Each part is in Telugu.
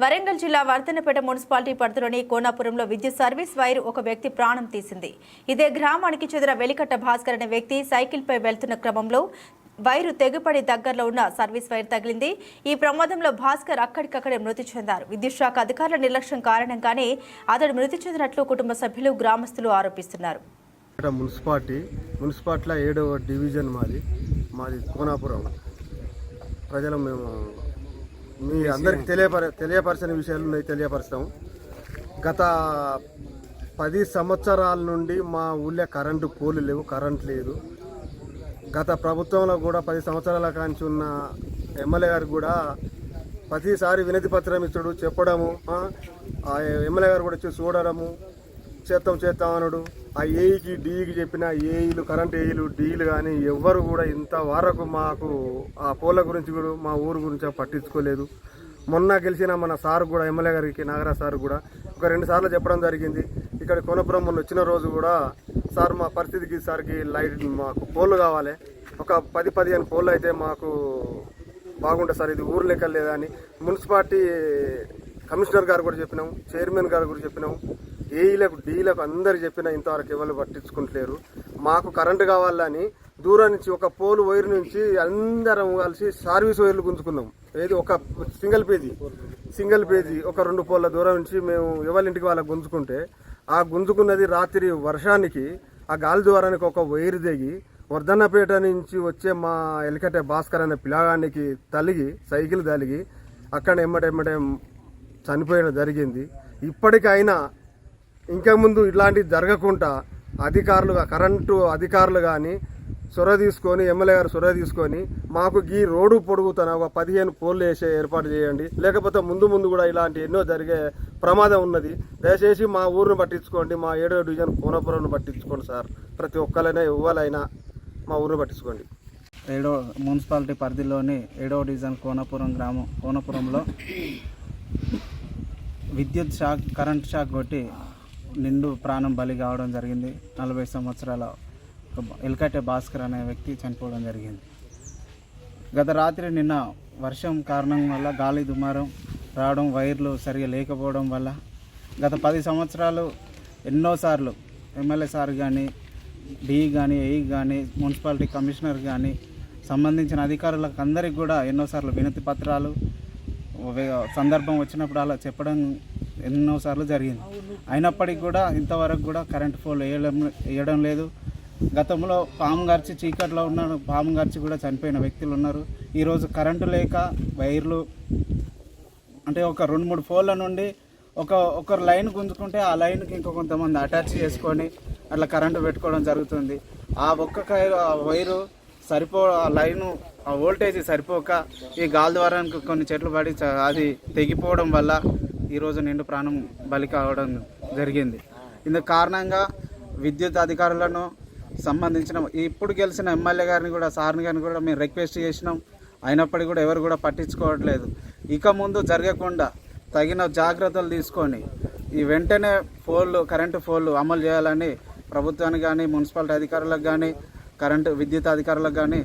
వరంగల్ జిల్లా వర్ధనపేట మున్సిపాలిటీ పరిధిలోని కోనాపురంలో విద్యుత్ సర్వీస్ వైర్ ఒక వ్యక్తి ప్రాణం తీసింది. ఇదే గ్రామానికి చెందిన వెలికట్ట భాస్కర్ అనే వ్యక్తి సైకిల్పై వెళ్తున్న క్రమంలో వైరు తెగుపడి దగ్గరలో ఉన్న సర్వీస్ వైర్ తగిలింది. ఈ ప్రమాదంలో భాస్కర్ అక్కడికక్కడే మృతి చెందారు. విద్యుత్ శాఖ అధికారుల నిర్లక్ష్యం కారణంగానే అతడు మృతి చెందినట్లు కుటుంబ సభ్యులు గ్రామస్తులు ఆరోపిస్తున్నారు. మున్సిపాలిటీ మున్సిపాలిటీలో ఏడవ డివిజన్ మాది. మాది కోనాపురం. ప్రజలు మేము మీ అందరికి తెలియపర తెలియపరచని విషయాలు తెలియపరుస్తాము. గత పది సంవత్సరాల నుండి మా ఊళ్ళో కరెంటు పోలు లేవు కరెంట్ లేదు. గత ప్రభుత్వంలో కూడా పది సంవత్సరాల కాంచి ఉన్న ఎమ్మెల్యే గారు కూడా ప్రతిసారి వినతి పత్రం ఇచ్చుడు చెప్పడము ఎమ్మెల్యే గారు కూడా వచ్చి చూడడము చేస్తాం చేస్తాం అనడు. ఆ ఏఈకి డీకి చెప్పిన ఏఈలు కరెంట్ ఏఈలు డీలు కానీ ఎవ్వరు కూడా ఇంత వరకు మాకు ఆ పోల గురించి కూడా మా ఊరు గురించి పట్టించుకోలేదు. మొన్న గెలిచిన మన సార్ కూడా ఎమ్మెల్యే గారికి నాగరాజ్ సార్ కూడా ఒక రెండు సార్లు చెప్పడం జరిగింది. ఇక్కడ కోనపురం మొన్న వచ్చిన రోజు కూడా సార్ మా పరిస్థితికి సార్కి లైట్ మాకు పోల్లు కావాలి. ఒక పది పదిహేను పోలు అయితే మాకు బాగుంటుంది సార్ ఇది ఊరు లెక్క లేదా అని మున్సిపాలిటీ కమిషనర్ గారు కూడా చెప్పినాము చైర్మన్ గారు కూడా చెప్పినాము ఏఈలకు డీలకు అందరు చెప్పినా ఇంతవరకు ఎవరు పట్టించుకుంటలేరు. మాకు కరెంటు కావాలని దూరం నుంచి ఒక పోలు వైర్ నుంచి అందరం కలిసి సర్వీస్ వైర్లు గుంజుకున్నాం. ఏది ఒక సింగిల్ పేజీ సింగిల్ పేజీ ఒక రెండు పోల దూరం నుంచి మేము ఎవరింటికి వాళ్ళకి గుంజుకుంటే ఆ గుంజుకున్నది రాత్రి వర్షానికి ఆ గాలి ద్వారానికి ఒక వైర్ దిగి వర్ధన్నపేట నుంచి వచ్చే మా ఎలికటే భాస్కర్ అనే పిల్లగానికి తలిగి సైకిల్ తలిగి అక్కడ ఎమ్మటెమ్మటే చనిపోయడం జరిగింది. ఇప్పటికైనా ఇంకా ముందు ఇట్లాంటివి జరగకుండా అధికారులుగా కరెంటు అధికారులు కానీ సొర తీసుకొని ఎమ్మెల్యే గారు సొర తీసుకొని మాకు ఈ రోడ్డు పొడుగుతాను ఒక పదిహేను పోల్లు వేసే ఏర్పాటు చేయండి. లేకపోతే ముందు ముందు కూడా ఇలాంటి ఎన్నో జరిగే ప్రమాదం ఉన్నది. దయచేసి మా ఊరిని పట్టించుకోండి. మా ఏడో డివిజన్ కోనపురంను పట్టించుకోండి సార్. ప్రతి ఒక్కరైనా ఇవ్వాలైనా మా ఊరిని పట్టించుకోండి. ఏడో మున్సిపాలిటీ పరిధిలోని ఏడో డివిజన్ కోనపురం గ్రామం కోనపురంలో విద్యుత్ షాక్ కరెంట్ షాక్ కొట్టి నిండు ప్రాణం బలి కావడం జరిగింది. నలభై సంవత్సరాల ఎల్కటే భాస్కర్ అనే వ్యక్తి చనిపోవడం జరిగింది. గత రాత్రి నిన్న వర్షం కారణం వల్ల గాలి దుమారం రావడం వైర్లు సరిగా లేకపోవడం వల్ల గత పది సంవత్సరాలు ఎన్నోసార్లు ఎమ్మెల్యే సార్ కానీ డి కానీ ఏ కానీ మున్సిపాలిటీ కమిషనర్ కానీ సంబంధించిన అధికారులకు అందరికి కూడా ఎన్నోసార్లు వినతి పత్రాలు సందర్భం వచ్చినప్పుడు అలా చెప్పడం ఎన్నోసార్లు జరిగింది. అయినప్పటికీ కూడా ఇంతవరకు కూడా కరెంట్ పోల్ వేయడం వేయడం లేదు. గతంలో పాము గర్చి చీకట్లో ఉన్న పాము గర్చి కూడా చనిపోయిన వ్యక్తులు ఉన్నారు. ఈరోజు కరెంటు లేక వైర్లు అంటే ఒక రెండు మూడు ఫోన్ల నుండి ఒక ఒకరు లైన్ గుంజుకుంటే ఆ లైన్కి ఇంకో కొంతమంది అటాచ్ చేసుకొని అట్లా కరెంటు పెట్టుకోవడం జరుగుతుంది. ఆ ఒక్క ఆ వైరు సరిపో ఆ లైను ఆ వోల్టేజ్ సరిపోక ఈ గాలి ద్వారా కొన్ని చెట్లు పడి అది తెగిపోవడం వల్ల ఈరోజు నిండు ప్రాణం బలి కావడం జరిగింది. ఇందుకు కారణంగా విద్యుత్ అధికారులను సంబంధించిన ఇప్పుడు గెలిచిన ఎమ్మెల్యే గారిని కూడా సార్ని గారిని కూడా మేము రిక్వెస్ట్ చేసినాం. అయినప్పటికీ కూడా ఎవరు కూడా పట్టించుకోవట్లేదు. ఇక ముందు జరగకుండా తగిన జాగ్రత్తలు తీసుకొని ఈ వెంటనే ఫోన్లు కరెంటు ఫోన్లు అమలు చేయాలని ప్రభుత్వానికి కానీ మున్సిపాలిటీ అధికారులకు కానీ కరెంటు విద్యుత్ అధికారులకు కానీ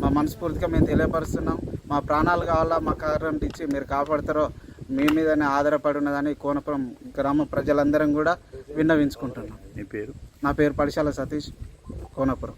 మా మనస్ఫూర్తిగా మేము తెలియపరుస్తున్నాం. మా ప్రాణాలు కావాలా మా కరెంట్ ఇచ్చి మీరు కాపాడతారో మీ మీదనే ఆధారపడి ఉన్నదని కోనపురం గ్రామ ప్రజలందరం కూడా విన్నవించుకుంటున్నాం. మీ పేరు? నా పేరు పడిశాల సతీష్ కోనపురం.